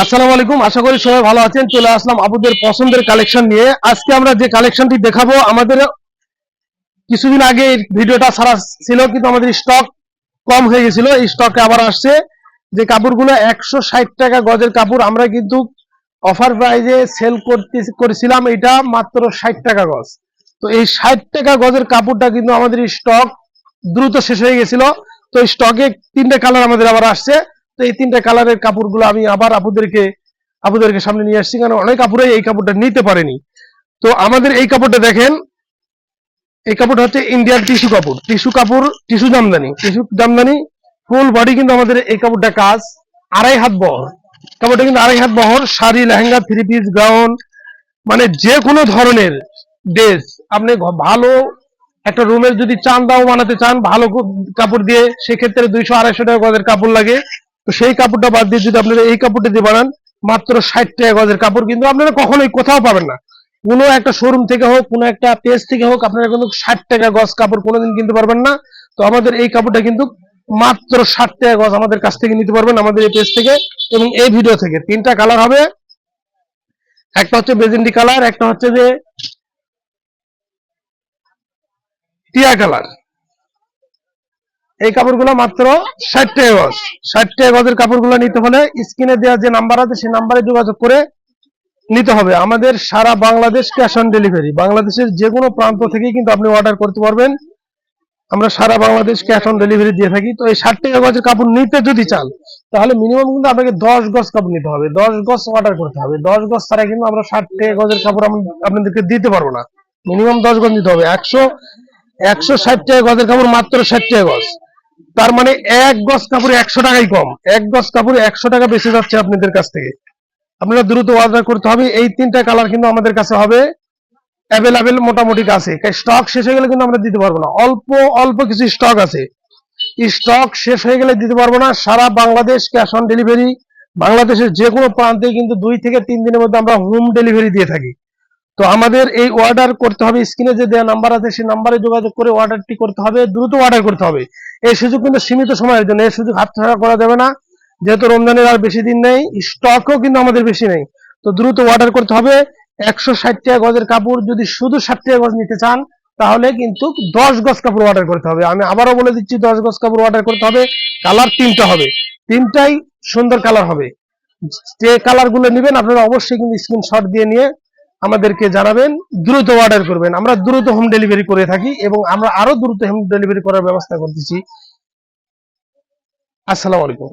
আসসালামু আলাইকুম, আশা করি সবাই ভালো আছেন। চলে আসলাম আপুদের পছন্দের কালেকশন নিয়ে। আজকে আমরা যে কালেকশনটি দেখাবো, আমাদের কিছুদিন আগে ভিডিওটা সারা ছিল, কিন্তু আমাদের স্টক কম হয়ে গেছিল। এই স্টকে আবার আসছে। যে কাপড়গুলো একশো ষাট টাকা গজের কাপড়, আমরা কিন্তু অফার প্রাইজে সেল করতে, করেছিলাম। এটা মাত্র ষাট টাকা গজ। তো এই ষাট টাকা গজের কাপড়টা কিন্তু আমাদের স্টক দ্রুত শেষ হয়ে গেছিল। তো স্টকে তিনটে কালার আমাদের আবার আসছে। তো এই তিনটা কালারের কাপড়গুলো আমি আবার আপুদেরকে আপুদেরকে সামনে নিয়ে আসছি কারণ অনেক কাপড়ে এই কাপড়টা নিতে পারেনি। তো আমাদের এই কাপড়টা দেখেন, এই কাপড়টা হচ্ছে ইন্ডিয়ান টিস্যু কাপড়। টিস্যু কাপড় tissue jamdani. Tissue jamdani full body কিন্তু আমাদের এই কাপড়টা কাজ, আড়াই হাত বহর। কাপড়টা কিন্তু আড়াই হাত বহর, sari, lehenga three piece gown মানে যে কোনো ধরনের ড্রেস আপনি ভালো একটা রুমের যদি চান্দাও বানাতে চান, ভালো কাপড় দিয়ে সেক্ষেত্রে দুইশো, আড়াইশো টাকা গজের কাপড় লাগে। তো সেই কাপড়টা বাদ দিয়ে যদি আপনারা এই কাপড়টা দিয়ে বানান, মাত্র ষাট টাকা গজের কাপড়। কিন্তু আপনারা কখনোই কোথাও পাবেন না। কোনো একটা শোরুম থেকে হোক, কোনো একটা পেজ থেকে হোক, আপনারা কিন্তু ষাট টাকা গজ কাপড় কোনোদিন কিনতে পারবেন না। তো আমাদের এই কাপড়টা কিন্তু মাত্র ষাট টাকা গজ আমাদের কাছ থেকে নিতে পারবেন আমাদের এই পেজ থেকে এবং এই ভিডিও থেকে। তিনটা কালার হবে। একটা হচ্ছে বেজেন্ডি কালার একটা হচ্ছে যে টিয়া কালার এই কাপড়গুলো মাত্র ষাট টাকা গজ। ষাট টাকা গজের কাপড়গুলো নিতে হলে স্ক্রিনে দেওয়া যে নাম্বার আছে, সেই নাম্বারে যোগাযোগ করে নিতে হবে। আমাদের সারা বাংলাদেশ ক্যাশ অন ডেলিভারি। বাংলাদেশের যে কোনো প্রান্ত থেকেই কিন্তু আপনি অর্ডার করতে পারবেন। আমরা সারা বাংলাদেশ ক্যাশ অন ডেলিভারি দিয়ে থাকি। তো এই ষাট গজের কাপড় নিতে যদি চান, তাহলে মিনিমাম কিন্তু আপনাকে দশ গজ কাপড় নিতে হবে। দশ গজ অর্ডার করতে হবে। দশ গজ ছাড়া কিন্তু আমরা ষাট গজের কাপড় আপনাদেরকে দিতে পারব না। মিনিমাম দশ গজ নিতে হবে। একশো একশো ষাট গজের কাপড় মাত্র ষাট টাকা গজ। তার মানে এক গজ কাপড়ে একশো টাকাই কম। এক গজ কাপড়ে একশো টাকা বেশি যাচ্ছে আপনাদের কাছ থেকে। আপনারা দ্রুত অর্ডার করতে হবে। এই তিনটা কালার কিন্তু আমাদের কাছে হবে অ্যাভেলেবেল মোটামুটি আছে স্টক শেষ হয়ে গেলে কিন্তু আমরা দিতে পারব না। অল্প অল্প কিছু স্টক আছে। স্টক শেষ হয়ে গেলে দিতে পারব না। সারা বাংলাদেশ ক্যাশ অন ডেলিভারি বাংলাদেশের যে কোনো প্রান্তে কিন্তু দুই থেকে তিন দিনের মধ্যে আমরা হোম ডেলিভারি দিয়ে থাকি। তো আমাদের এই অর্ডার করতে হবে। স্ক্রিনে যে দেওয়া নাম্বার আছে, সেই নাম্বারে যোগাযোগ করে অর্ডারটি করতে হবে। দ্রুত অর্ডার করতে হবে। এই সুযোগ কিন্তু সীমিত সময়ের জন্য, এই সুযোগ হাতছাড়া করা যাবে না। যেহেতু রমজানের আর বেশি দিন নেই স্টকও কিন্তু আমাদের বেশি নেই। তো দ্রুত অর্ডার করতে হবে। একশো ষাট টাকা গজের কাপড় যদি শুধু ষাট গজ নিতে চান, তাহলে কিন্তু দশ গজ কাপড় অর্ডার করতে হবে। আমি আবারও বলে দিচ্ছি, দশ গজ কাপড় অর্ডার করতে হবে। কালার তিনটা হবে। তিনটাই সুন্দর কালার হবে। যে কালারগুলো নেবেন, আপনারা অবশ্যই কিন্তু স্ক্রিনশট দিয়ে নিয়ে আমাদেরকে জানাবেন, দ্রুত অর্ডার করবেন। আমরা দ্রুত হোম ডেলিভারি করে থাকি এবং আমরা আরও দ্রুত হোম ডেলিভারি করার ব্যবস্থা করতেছি। আসসালামু আলাইকুম।